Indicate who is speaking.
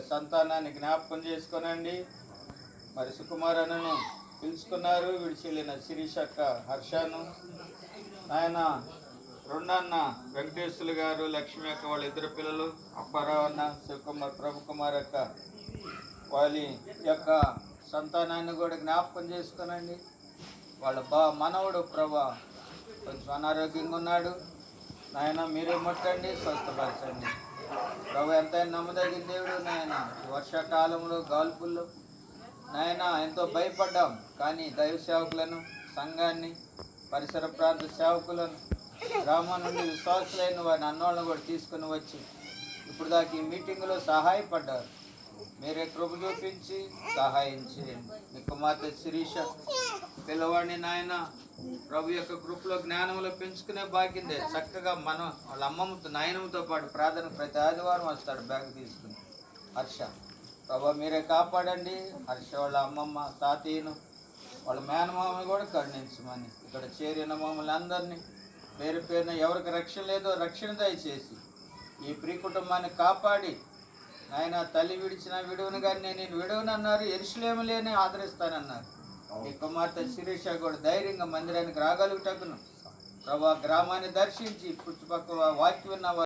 Speaker 1: సంతానాన్ని జ్ఞాపకం చేసుకోనండి. మరి సుకుమారను పిలుచుకున్నారు. విడిచెళ్ళిన శిరీషక్క హర్షను. ఆయన రెండన్న వెంకటేశ్వర గారు లక్ష్మి అక్క వాళ్ళ ఇద్దరు పిల్లలు అప్పారావు అన్న శివకుమార్ ప్రభుకుమార్ అక్క వాళ్ళ యొక్క సంతానాన్ని కూడా జ్ఞాపకం చేసుకోనండి. వాళ్ళ బా మనవడు ప్రభా కొంచెం అనారోగ్యంగా ఉన్నాడు. నాయన మీరే ముట్టండి స్వస్థపరచండి. ప్రభు ఎంతైనా నమ్మదగిన దేవుడు నాయన. వర్షాకాలంలో గాల్పుల్లో నాయన ఎంతో భయపడ్డాం. కానీ దైవ సేవకులను సంఘాన్ని పరిసర ప్రాంత సేవకులను గ్రామం నుండి విశ్వాసులైన వారిని అన్నోళ్ళను కూడా తీసుకుని వచ్చి ఇప్పుడు దాకా ఈ మీటింగ్లో సహాయపడ్డారు. మీరే కృప చూపించి సహాయం చేయండి. మీ కుమార్తె శిరీష పిల్లవాడిని నాయన ప్రభు యొక్క గ్రూప్లో జ్ఞానంలో పెంచుకునే బాకిందే చక్కగా మనం వాళ్ళ అమ్మమ్మతో నాయనమ్మతో పాటు ప్రార్థన ప్రతి ఆదివారం వస్తాడు బ్యాగ్ తీసుకుని. హర్ష. ప్రభు మీరే కాపాడండి. హర్ష వాళ్ళ అమ్మమ్మ తాతయ్యను వాళ్ళ మేనమామని కూడా కరుణించమని ఇక్కడ చేరిన మమ్మల్ని అందరినీ పేరు పేరున ఎవరికి రక్షణ లేదో రక్షణ దయచేసి ఈ ప్రీ కుటుంబాన్ని కాపాడి ఆయన తల్లి విడిచిన విడువను కానీ నేను విడువను అన్నారు ఎరుసలేము లేని ఆదరిస్తానన్నారు. నీ కుమార్తె శిరీష కూడా ధైర్యంగా మందిరానికి రాగలుగుటకును. ప్రభా గ్రామాన్ని దర్శించి చుట్టుపక్కల వాక్యం ఉన్న